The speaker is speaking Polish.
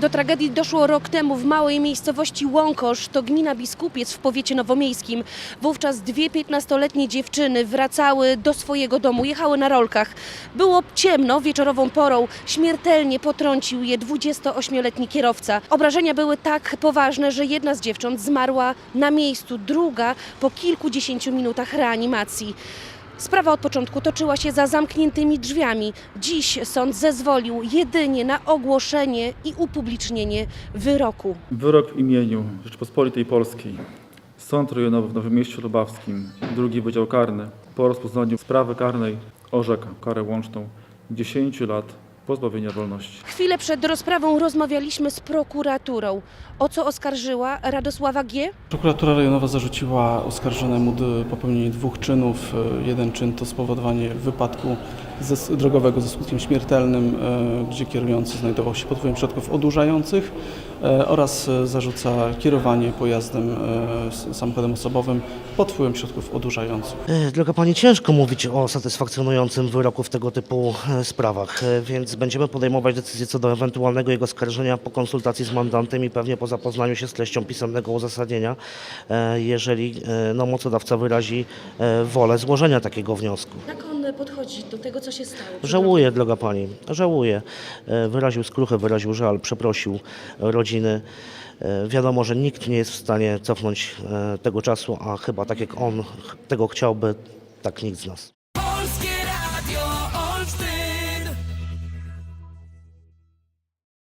Do tragedii doszło rok temu w małej miejscowości Łąkosz, to gmina Biskupiec w powiecie nowomiejskim. Wówczas dwie 15-letnie dziewczyny wracały do swojego domu, jechały na rolkach. Było ciemno wieczorową porą, śmiertelnie potrącił je 28-letni kierowca. Obrażenia były tak poważne, że jedna z dziewcząt zmarła na miejscu, druga po kilkudziesięciu minutach reanimacji. Sprawa od początku toczyła się za zamkniętymi drzwiami. Dziś sąd zezwolił jedynie na ogłoszenie i upublicznienie wyroku. Wyrok w imieniu Rzeczypospolitej Polskiej. Sąd rejonowy w Nowym Mieście Lubawskim, drugi Wydział Karny, po rozpoznaniu sprawy karnej orzeka karę łączną 10 lat pozbawienia wolności. Chwilę przed rozprawą rozmawialiśmy z prokuraturą. O co oskarżyła Radosława G? Prokuratura rejonowa zarzuciła oskarżonemu popełnienie dwóch czynów. E, Jeden czyn to spowodowanie wypadku ze, drogowego ze skutkiem śmiertelnym, e, gdzie kierujący znajdował się pod wpływem środków odurzających oraz e, zarzuca kierowanie pojazdem e, samochodem osobowym pod wpływem środków odurzających. E, Droga Pani, ciężko mówić o satysfakcjonującym wyroku w tego typu e, sprawach, e, więc będziemy podejmować decyzję co do ewentualnego jego skarżenia po konsultacji z mandantem i pewnie po zapoznaniu się z treścią pisemnego uzasadnienia, e, jeżeli e, no, mocodawca wyrazi e, wolę złożenia takiego wniosku. On podchodzi do tego, co się stało? Żałuję, droga Pani, żałuję. E, Wyraził skruchę, wyraził żal, przeprosił rodziny. E, Wiadomo, że nikt nie jest w stanie cofnąć e, tego czasu, a chyba tak jak on tego chciałby, tak nikt z nas.